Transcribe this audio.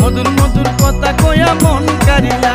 মধুর মধুর কথা কয়া মন কারিলা